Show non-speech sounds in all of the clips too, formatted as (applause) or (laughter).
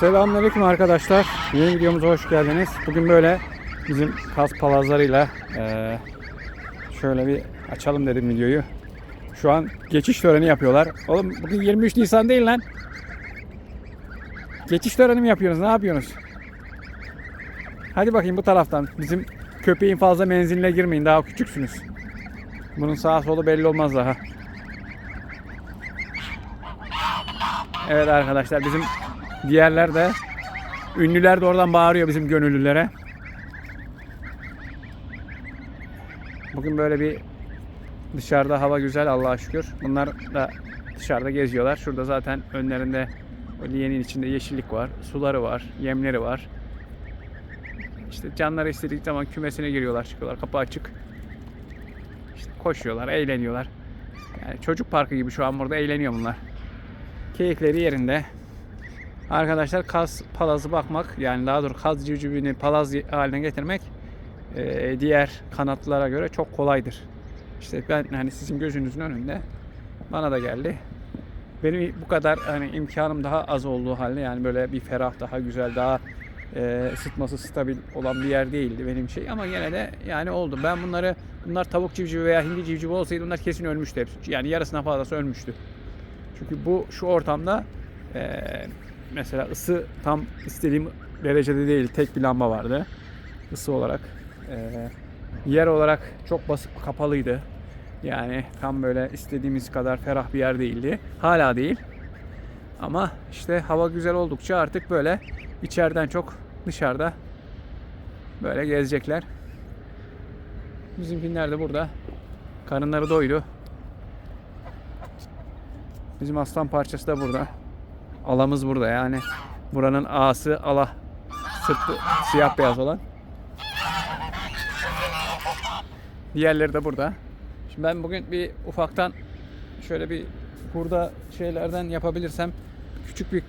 Selamünaleyküm arkadaşlar. Yeni videomuza hoş geldiniz. Bugün böyle bizim kas palazlarıyla eee, şöyle bir açalım dedim videoyu. Şu an geçiş töreni yapıyorlar. Oğlum bugün 23 Nisan değil lan. Geçiş töreni mi yapıyorsunuz? Ne yapıyorsunuz? Hadi bakayım bu taraftan. Bizim köpeğin fazla menziline girmeyin. Daha küçüksünüz. Bunun sağ solu belli olmaz daha. Evet arkadaşlar bizim diğerler de ünlüler de oradan bağırıyor bizim gönüllülere. Bugün böyle bir dışarıda hava güzel Allah'a şükür. Bunlar da dışarıda geziyorlar. Şurada zaten önlerinde liyenin içinde yeşillik var, suları var, yemleri var. İşte canları istediği zaman kümesine giriyorlar, çıkıyorlar. Kapı açık. İşte koşuyorlar, eğleniyorlar. Yani çocuk parkı gibi şu an burada eğleniyor bunlar. Keyifleri yerinde. Arkadaşlar kaz palazı bakmak yani daha doğrusu kaz civcivini palaz haline getirmek e, diğer kanatlara göre çok kolaydır. İşte ben hani sizin gözünüzün önünde bana da geldi. Benim bu kadar hani imkanım daha az olduğu halde yani böyle bir ferah daha güzel daha e, ısıtması stabil olan bir yer değildi benim şey ama yine de yani oldu. Ben bunları bunlar tavuk civcivi veya hindi civcivi olsaydı bunlar kesin ölmüştü hepsi. Yani yarısından fazlası ölmüştü. Çünkü bu şu ortamda e, mesela ısı tam istediğim derecede değil. Tek bir lamba vardı. Isı olarak. E, yer olarak çok basık kapalıydı. Yani tam böyle istediğimiz kadar ferah bir yer değildi. Hala değil. Ama işte hava güzel oldukça artık böyle içeriden çok dışarıda böyle gezecekler. Bizimkinler de burada. Karınları doydu. Bizim aslan parçası da burada. Alamız burada yani. Buranın ağası ala. Sırtı siyah beyaz olan. Diğerleri de burada. Şimdi ben bugün bir ufaktan şöyle bir burada şeylerden yapabilirsem küçük bir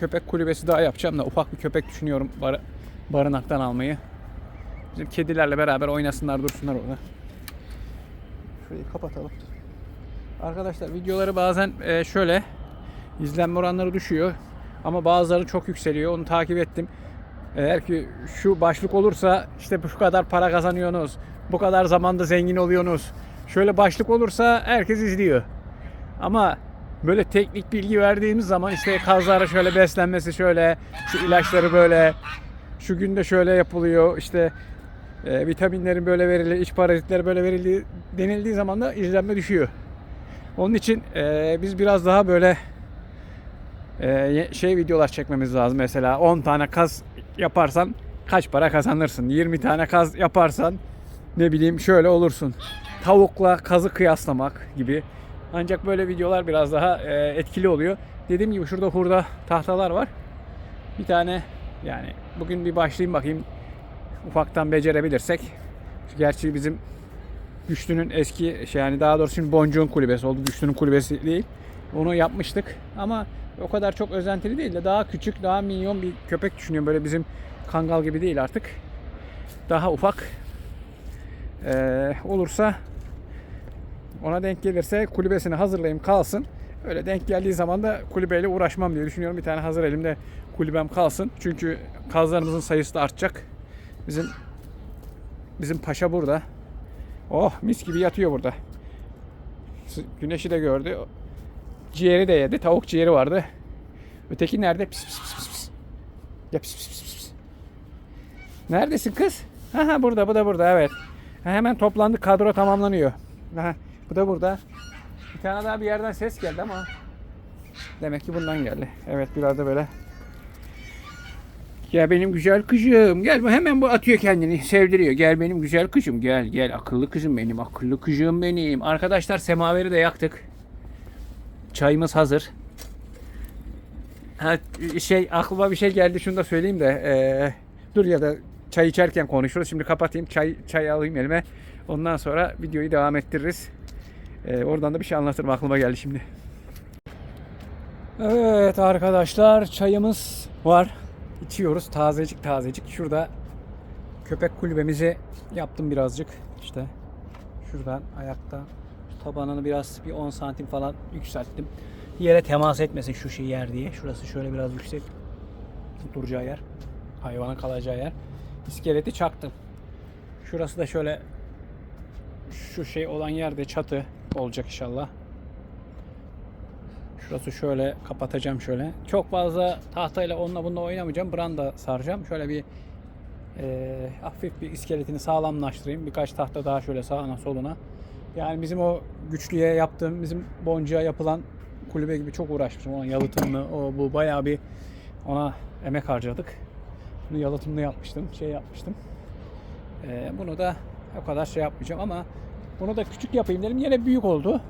köpek kulübesi daha yapacağım da ufak bir köpek düşünüyorum bar barınaktan almayı. Bizim kedilerle beraber oynasınlar dursunlar orada. Şurayı kapatalım. Arkadaşlar videoları bazen e, şöyle izlenme oranları düşüyor ama bazıları çok yükseliyor. Onu takip ettim. Eğer ki şu başlık olursa işte şu kadar para kazanıyorsunuz. Bu kadar zamanda zengin oluyorsunuz. Şöyle başlık olursa herkes izliyor. Ama böyle teknik bilgi verdiğimiz zaman işte kazlara şöyle beslenmesi şöyle, şu ilaçları böyle, şu günde şöyle yapılıyor, işte e, vitaminlerin böyle verildiği, iç parazitler böyle verildiği denildiği zaman da izlenme düşüyor. Onun için e, biz biraz daha böyle e, şey videolar çekmemiz lazım. Mesela 10 tane kaz yaparsan kaç para kazanırsın? 20 tane kaz yaparsan ne bileyim şöyle olursun. Tavukla kazı kıyaslamak gibi. Ancak böyle videolar biraz daha e, etkili oluyor. Dediğim gibi şurada hurda tahtalar var. Bir tane yani bugün bir başlayayım bakayım ufaktan becerebilirsek. Gerçi bizim Güçlü'nün eski şey yani daha doğrusu şimdi Boncuğun kulübesi oldu. Güçlü'nün kulübesi değil. Onu yapmıştık ama o kadar çok özentili değil de daha küçük, daha minyon bir köpek düşünüyorum. Böyle bizim kangal gibi değil artık. Daha ufak. Ee, olursa ona denk gelirse kulübesini hazırlayayım kalsın. Öyle denk geldiği zaman da kulübeyle uğraşmam diye düşünüyorum. Bir tane hazır elimde kulübem kalsın. Çünkü kazlarımızın sayısı da artacak. Bizim bizim paşa burada. Oh mis gibi yatıyor burada. Güneşi de gördü. Ciğeri de yedi. Tavuk ciğeri vardı. Öteki nerede? Pis pis pis pis. pis. Ya pis pis pis pis. Neredesin kız? Ha ha burada bu da burada evet. Ha, hemen toplandı kadro tamamlanıyor. Ha, bu da burada. Bir tane daha bir yerden ses geldi ama demek ki bundan geldi. Evet biraz da böyle Gel benim güzel kızım. Gel bu hemen bu atıyor kendini. Sevdiriyor. Gel benim güzel kızım. Gel gel akıllı kızım benim. Akıllı kızım benim. Arkadaşlar semaveri de yaktık. Çayımız hazır. Ha, şey aklıma bir şey geldi. Şunu da söyleyeyim de. Ee, dur ya da çay içerken konuşuruz. Şimdi kapatayım. Çay çay alayım elime. Ondan sonra videoyu devam ettiririz. Ee, oradan da bir şey anlatırım. Aklıma geldi şimdi. Evet arkadaşlar çayımız var içiyoruz. Tazecik tazecik. Şurada köpek kulübemizi yaptım birazcık. İşte şuradan ayakta tabanını biraz bir 10 santim falan yükselttim. Yere temas etmesin şu şey yer diye. Şurası şöyle biraz yüksek. Duracağı yer. Hayvanın kalacağı yer. İskeleti çaktım. Şurası da şöyle şu şey olan yerde çatı olacak inşallah. Şurası şöyle kapatacağım şöyle. Çok fazla tahtayla onunla bununla oynamayacağım. Branda saracağım. Şöyle bir eee, hafif bir iskeletini sağlamlaştırayım. Birkaç tahta daha şöyle sağına soluna. Yani bizim o güçlüye yaptığım, bizim boncuğa yapılan kulübe gibi çok uğraşmışım. Ona yalıtımlı, o bu bayağı bir ona emek harcadık. Bunu yalıtımlı yapmıştım, şey yapmıştım. Eee, bunu da o kadar şey yapmayacağım ama bunu da küçük yapayım dedim. Yine büyük oldu.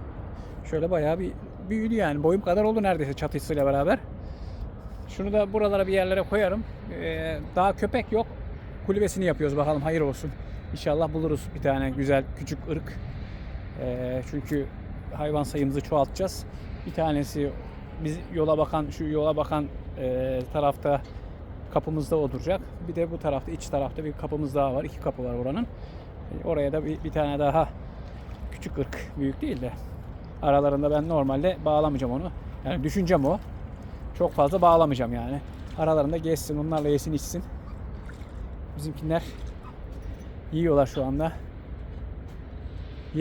Şöyle bayağı bir büyüdü yani. Boyum kadar oldu neredeyse çatısıyla beraber. Şunu da buralara bir yerlere koyarım. Ee, daha köpek yok. Kulübesini yapıyoruz bakalım hayır olsun. İnşallah buluruz bir tane güzel küçük ırk. Ee, çünkü hayvan sayımızı çoğaltacağız. Bir tanesi biz yola bakan şu yola bakan e, tarafta kapımızda oturacak. Bir de bu tarafta iç tarafta bir kapımız daha var. İki kapı var oranın. E, Oraya da bir, bir tane daha küçük ırk büyük değil de aralarında ben normalde bağlamayacağım onu. Yani düşüncem o. Çok fazla bağlamayacağım yani. Aralarında geçsin, onlarla yesin içsin. Bizimkiler yiyorlar şu anda.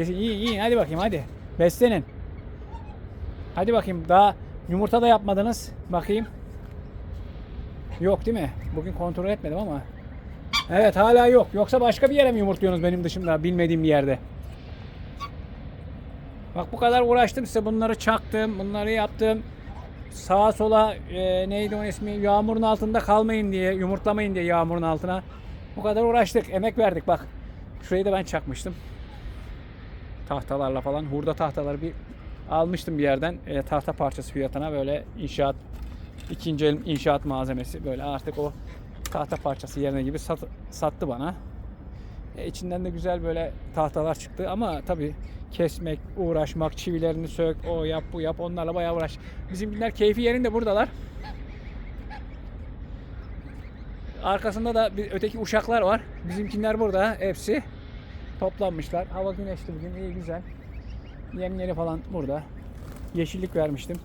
Yiyin, yiyin. Hadi bakayım hadi. Beslenin. Hadi bakayım. Daha yumurta da yapmadınız. Bakayım. Yok değil mi? Bugün kontrol etmedim ama. Evet hala yok. Yoksa başka bir yere mi yumurtluyorsunuz benim dışımda bilmediğim bir yerde? Bak bu kadar uğraştım size bunları çaktım, bunları yaptım. Sağa sola e, neydi o ismi yağmurun altında kalmayın diye, yumurtlamayın diye yağmurun altına. Bu kadar uğraştık, emek verdik bak. Şurayı da ben çakmıştım. Tahtalarla falan, hurda tahtaları bir almıştım bir yerden. E, tahta parçası fiyatına böyle inşaat, ikinci el inşaat malzemesi böyle artık o tahta parçası yerine gibi sat- sattı bana. E, içinden de güzel böyle tahtalar çıktı ama tabii kesmek, uğraşmak, çivilerini sök, o yap, bu yap onlarla bayağı uğraş. Bizimkiler keyfi yerinde buradalar. Arkasında da bir öteki uşaklar var. Bizimkiler burada hepsi toplanmışlar. Hava güneşli bugün iyi güzel. Yemleri falan burada. Yeşillik vermiştim.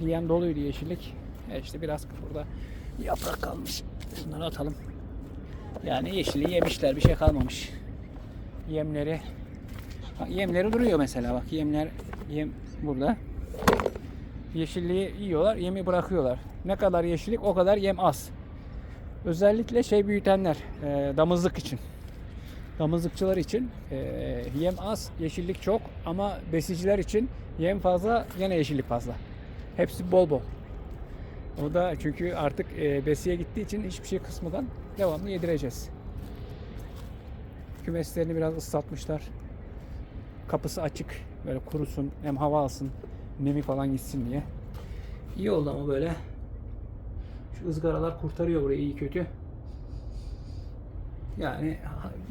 Liyen doluydu yeşillik. E işte biraz burada yaprak kalmış. Bunları atalım. Yani yeşili yemişler bir şey kalmamış. Yemleri bak yemleri duruyor mesela bak yemler yem burada. Yeşilliği yiyorlar, yemi bırakıyorlar. Ne kadar yeşillik o kadar yem az. Özellikle şey büyütenler, e, damızlık için. Damızlıkçılar için e, yem az, yeşillik çok ama besiciler için yem fazla, yine yeşillik fazla. Hepsi bol bol. O da çünkü artık e, besiye gittiği için hiçbir şey kısmadan devamlı yedireceğiz. Kümeslerini biraz ıslatmışlar. Kapısı açık. Böyle kurusun, hem hava alsın, nemi falan gitsin diye. İyi oldu ama böyle. Şu ızgaralar kurtarıyor burayı iyi kötü. Yani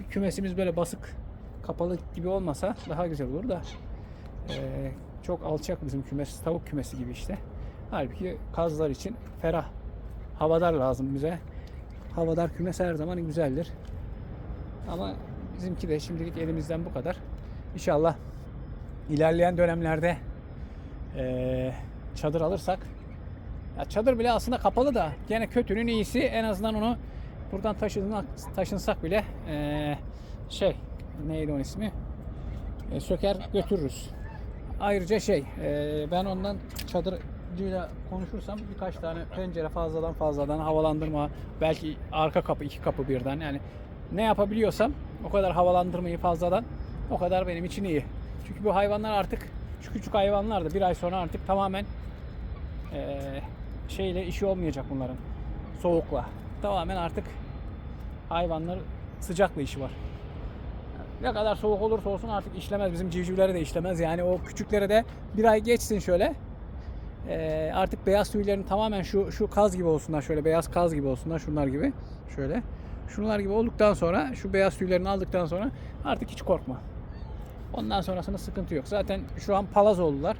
kümesimiz böyle basık, kapalı gibi olmasa daha güzel olur da. e, çok alçak bizim kümes, tavuk kümesi gibi işte. Halbuki kazlar için ferah, havadar lazım bize. Havadar kümes her zaman güzeldir. Ama bizimki de şimdilik elimizden bu kadar. İnşallah ilerleyen dönemlerde eee, çadır alırsak ya çadır bile aslında kapalı da gene kötünün iyisi en azından onu buradan taşınsak, taşınsak bile eee, şey neydi onun ismi E, söker götürürüz. Ayrıca şey eee, ben ondan çadırcıyla konuşursam birkaç tane pencere fazladan fazladan havalandırma belki arka kapı iki kapı birden yani ne yapabiliyorsam o kadar havalandırmayı fazladan o kadar benim için iyi. Çünkü bu hayvanlar artık şu küçük hayvanlar da bir ay sonra artık tamamen eee, şeyle işi olmayacak bunların. Soğukla. Tamamen artık hayvanlar sıcakla işi var. Ne kadar soğuk olursa olsun artık işlemez. Bizim civcivleri de işlemez. Yani o küçüklere de bir ay geçsin şöyle. Eee, artık beyaz tüylerin tamamen şu şu kaz gibi olsunlar. Şöyle beyaz kaz gibi olsunlar. Şunlar gibi. Şöyle. Şunlar gibi olduktan sonra şu beyaz tüylerini aldıktan sonra artık hiç korkma. Ondan sonrasında sıkıntı yok. Zaten şu an palaz oldular.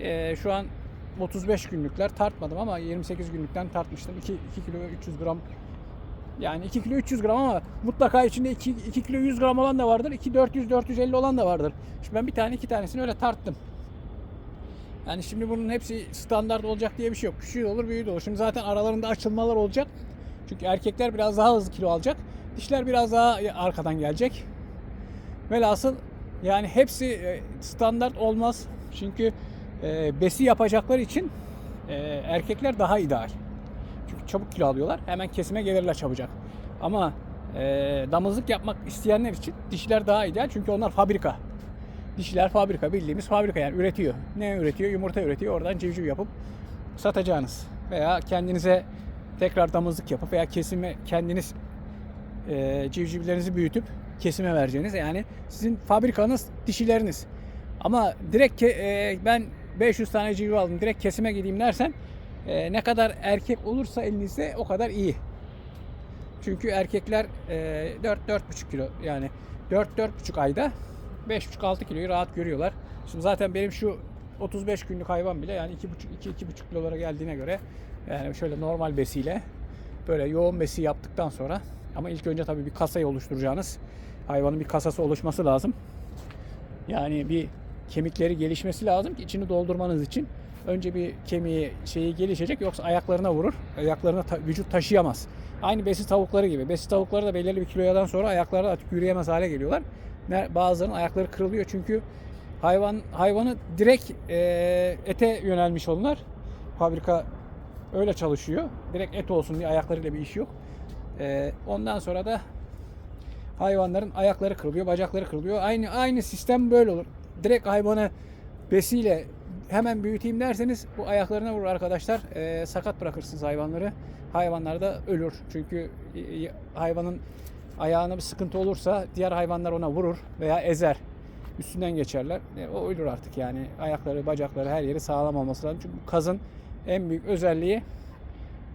Eee, şu an 35 günlükler tartmadım ama 28 günlükten tartmıştım. 2, 2 kilo 300 gram yani 2 kilo 300 gram ama mutlaka içinde 2, 2 kilo 100 gram olan da vardır. 2 400 450 olan da vardır. Şimdi ben bir tane iki tanesini öyle tarttım. Yani şimdi bunun hepsi standart olacak diye bir şey yok. Küçüğü olur, büyüğü de olur. Şimdi zaten aralarında açılmalar olacak. Çünkü erkekler biraz daha hızlı kilo alacak. Dişler biraz daha arkadan gelecek. Velhasıl yani hepsi e, standart olmaz. Çünkü e, besi yapacaklar için e, erkekler daha ideal. Çünkü çabuk kilo alıyorlar. Hemen kesime gelirler çabucak. Ama e, damızlık yapmak isteyenler için dişiler daha ideal. Çünkü onlar fabrika. Dişiler fabrika bildiğimiz fabrika yani üretiyor. Ne üretiyor? Yumurta üretiyor. Oradan civciv yapıp satacağınız. Veya kendinize tekrar damızlık yapıp veya kesime kendiniz e, civcivlerinizi büyütüp kesime vereceğiniz. Yani sizin fabrikanız dişileriniz. Ama direkt ke- e, ben 500 tane civciv aldım direkt kesime gideyim dersen e, ne kadar erkek olursa elinizde o kadar iyi. Çünkü erkekler e, 4-4,5 kilo yani 4-4,5 ayda 5,5-6 kiloyu rahat görüyorlar. Şimdi zaten benim şu 35 günlük hayvan bile yani 2,5-2-2,5 kilolara geldiğine göre yani şöyle normal besiyle böyle yoğun besi yaptıktan sonra ama ilk önce tabii bir kasayı oluşturacağınız hayvanın bir kasası oluşması lazım. Yani bir kemikleri gelişmesi lazım ki içini doldurmanız için önce bir kemiği şeyi gelişecek yoksa ayaklarına vurur. Ayaklarına ta- vücut taşıyamaz. Aynı besi tavukları gibi. Besi tavukları da belirli bir kiloyadan sonra ayakları artık yürüyemez hale geliyorlar. Bazılarının ayakları kırılıyor çünkü hayvan hayvanı direkt e, ete yönelmiş onlar. Fabrika öyle çalışıyor. Direkt et olsun diye ayaklarıyla bir iş yok. E, ondan sonra da hayvanların ayakları kırılıyor, bacakları kırılıyor. Aynı aynı sistem böyle olur. Direkt hayvanı besiyle hemen büyüteyim derseniz bu ayaklarına vurur arkadaşlar. Ee, sakat bırakırsınız hayvanları. Hayvanlar da ölür. Çünkü e, hayvanın ayağına bir sıkıntı olursa diğer hayvanlar ona vurur veya ezer. Üstünden geçerler. E, o ölür artık yani. Ayakları, bacakları her yeri sağlam olması lazım. Çünkü kazın en büyük özelliği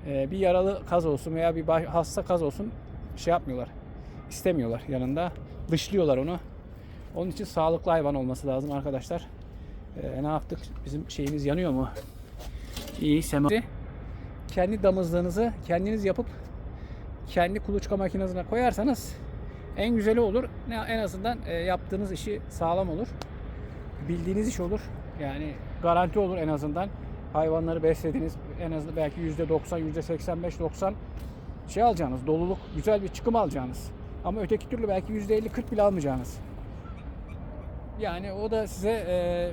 e, bir yaralı kaz olsun veya bir hasta kaz olsun şey yapmıyorlar. istemiyorlar yanında. Dışlıyorlar onu. Onun için sağlıklı hayvan olması lazım arkadaşlar. Ee, ne yaptık? Bizim şeyimiz yanıyor mu? İyi sema. Kendi damızlığınızı kendiniz yapıp kendi kuluçka makinesine koyarsanız en güzeli olur. En azından e, yaptığınız işi sağlam olur. Bildiğiniz iş olur. Yani garanti olur en azından. Hayvanları beslediniz. En azından belki %90, %85, 90 şey alacağınız. Doluluk, güzel bir çıkım alacağınız. Ama öteki türlü belki %50, 40 bile almayacağınız. Yani o da size e,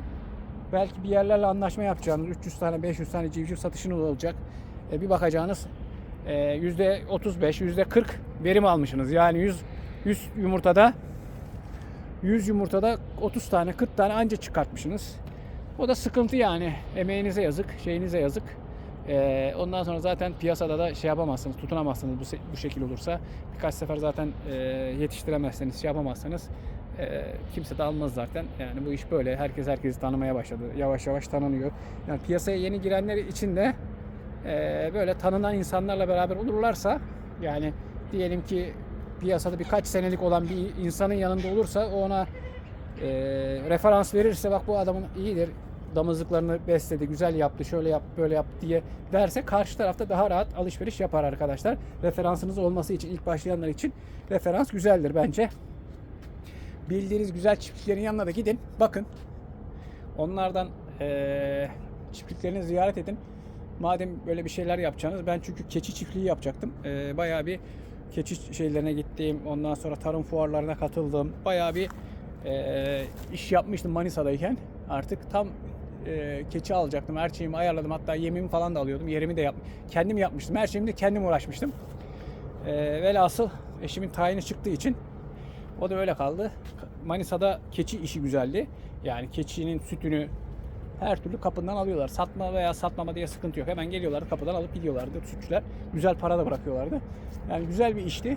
belki bir yerlerle anlaşma yapacağınız 300 tane 500 tane civciv satışınız olacak. E, bir bakacağınız e, %35 %40 verim almışsınız. Yani 100 100 yumurtada 100 yumurtada 30 tane 40 tane anca çıkartmışsınız. O da sıkıntı yani. Emeğinize yazık, şeyinize yazık. E, ondan sonra zaten piyasada da şey yapamazsınız, tutunamazsınız bu, bu şekil olursa. Birkaç sefer zaten e, yetiştiremezseniz, şey yapamazsanız e, kimse de almaz zaten. Yani bu iş böyle. Herkes herkesi tanımaya başladı. Yavaş yavaş tanınıyor. Yani piyasaya yeni girenler için de e, böyle tanınan insanlarla beraber olurlarsa yani diyelim ki piyasada birkaç senelik olan bir insanın yanında olursa ona e, referans verirse bak bu adamın iyidir damızlıklarını besledi, güzel yaptı, şöyle yap, böyle yap diye derse karşı tarafta daha rahat alışveriş yapar arkadaşlar. Referansınız olması için ilk başlayanlar için referans güzeldir bence bildiğiniz güzel çiftliklerin yanına da gidin. Bakın. Onlardan eee çiftliklerini ziyaret edin. Madem böyle bir şeyler yapacaksınız. Ben çünkü keçi çiftliği yapacaktım. Eee bayağı bir keçi şeylerine gittim. Ondan sonra tarım fuarlarına katıldım. Bayağı bir eee, iş yapmıştım Manisa'dayken. Artık tam eee, keçi alacaktım. Her şeyimi ayarladım. Hatta yemimi falan da alıyordum. Yerimi de yap kendim yapmıştım. Her şeyimi de kendim uğraşmıştım. Eee velhasıl eşimin tayini çıktığı için o da öyle kaldı. Manisa'da keçi işi güzeldi. Yani keçinin sütünü her türlü kapından alıyorlar. Satma veya satmama diye sıkıntı yok. Hemen geliyorlardı kapıdan alıp gidiyorlardı sütçüler. Güzel para da bırakıyorlardı. Yani güzel bir işti.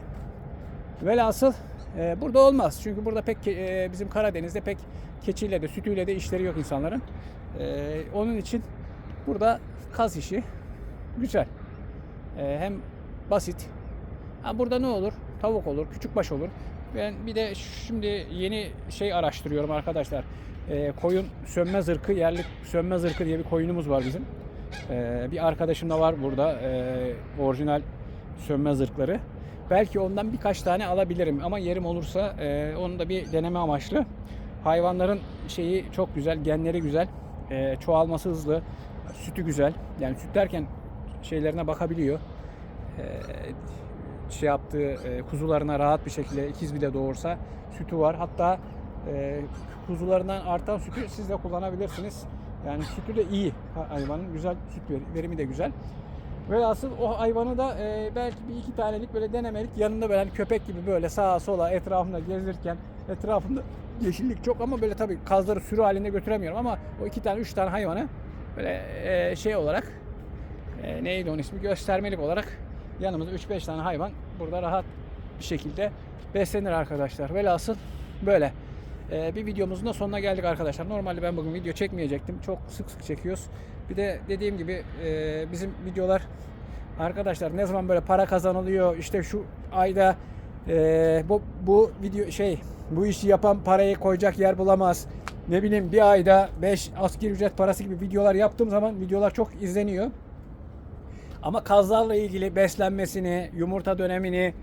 Velhasıl e, burada olmaz. Çünkü burada pek e, bizim Karadeniz'de pek keçiyle de sütüyle de işleri yok insanların. E, onun için burada kaz işi güzel. E, hem basit. Ha, burada ne olur? Tavuk olur, küçük baş olur. Ben bir de şimdi yeni şey araştırıyorum arkadaşlar. E, koyun sönme zırkı, yerli sönme zırkı diye bir koyunumuz var bizim. E, bir arkadaşım da var burada. E, orijinal sönme zırkları. Belki ondan birkaç tane alabilirim ama yerim olursa e, onu da bir deneme amaçlı. Hayvanların şeyi çok güzel, genleri güzel. e, çoğalması hızlı, sütü güzel. Yani süt derken şeylerine bakabiliyor. E, şey yaptığı e, kuzularına rahat bir şekilde ikiz bile doğursa sütü var. Hatta e, kuzularından artan sütü siz de kullanabilirsiniz. Yani sütü de iyi hayvanın. Güzel süt ver- verimi de güzel. Velhasıl o hayvanı da e, belki bir iki tanelik böyle denemelik yanında böyle hani köpek gibi böyle sağa sola etrafında gezirken etrafında (laughs) yeşillik çok ama böyle tabii kazları sürü halinde götüremiyorum ama o iki tane üç tane hayvanı böyle e, şey olarak e, neydi onun ismi göstermelik olarak yanımızda 3-5 tane hayvan burada rahat bir şekilde beslenir arkadaşlar. Velhasıl böyle. E, bir videomuzun da sonuna geldik arkadaşlar. Normalde ben bugün video çekmeyecektim. Çok sık sık çekiyoruz. Bir de dediğim gibi e, bizim videolar arkadaşlar ne zaman böyle para kazanılıyor işte şu ayda e, bu, bu video şey bu işi yapan parayı koyacak yer bulamaz. Ne bileyim bir ayda 5 asgari ücret parası gibi videolar yaptığım zaman videolar çok izleniyor. Ama kazlarla ilgili beslenmesini, yumurta dönemini,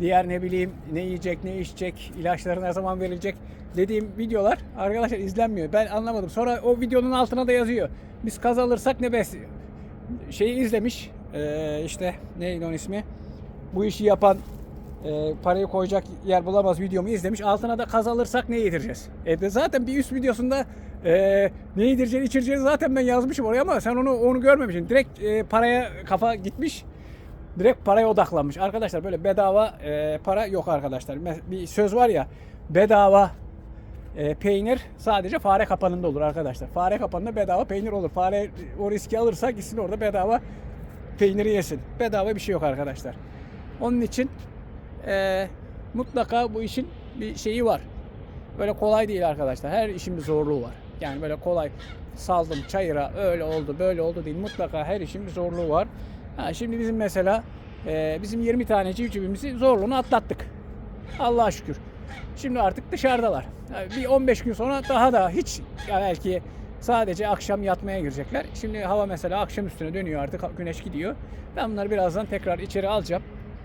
diğer ne bileyim ne yiyecek, ne içecek, ilaçları ne zaman verilecek dediğim videolar arkadaşlar izlenmiyor. Ben anlamadım. Sonra o videonun altına da yazıyor. Biz kaz alırsak ne bes şeyi izlemiş. Ee, işte neydi onun ismi? Bu işi yapan e, parayı koyacak yer bulamaz videomu izlemiş. Altına da kaz alırsak ne yedireceğiz? E de zaten bir üst videosunda e, ne yedireceğini içireceğini zaten ben yazmışım oraya ama sen onu onu görmemişsin. Direkt e, paraya kafa gitmiş. Direkt paraya odaklanmış. Arkadaşlar böyle bedava e, para yok arkadaşlar. Bir söz var ya bedava e, peynir sadece fare kapanında olur arkadaşlar. Fare kapanında bedava peynir olur. Fare o riski alırsa gitsin orada bedava peyniri yesin. Bedava bir şey yok arkadaşlar. Onun için e, mutlaka bu işin bir şeyi var. Böyle kolay değil arkadaşlar. Her işin bir zorluğu var. Yani böyle kolay saldım çayıra öyle oldu böyle oldu değil. Mutlaka her işin bir zorluğu var. Ha, şimdi bizim mesela e, bizim 20 tane civcivimizi zorluğunu atlattık. Allah'a şükür. Şimdi artık dışarıdalar. Yani bir 15 gün sonra daha da hiç ya belki sadece akşam yatmaya girecekler. Şimdi hava mesela akşam üstüne dönüyor artık güneş gidiyor. Ben bunları birazdan tekrar içeri alacağım.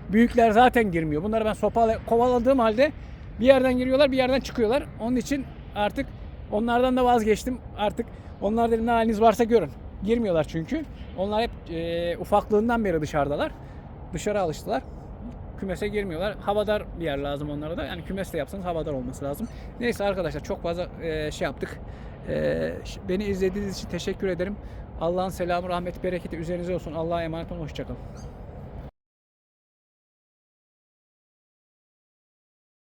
Büyükler zaten girmiyor. Bunları ben sopayla kovaladığım halde bir yerden giriyorlar bir yerden çıkıyorlar. Onun için artık onlardan da vazgeçtim. Artık onlar dedim ne haliniz varsa görün. Girmiyorlar çünkü. Onlar hep e, ufaklığından beri dışarıdalar. Dışarı alıştılar kümese girmiyorlar. Havadar bir yer lazım onlara da. Yani kümes de yapsanız havadar olması lazım. Neyse arkadaşlar çok fazla e, şey yaptık. E, beni izlediğiniz için teşekkür ederim. Allah'ın selamı, rahmeti, bereketi üzerinize olsun. Allah'a emanet olun. Hoşçakalın.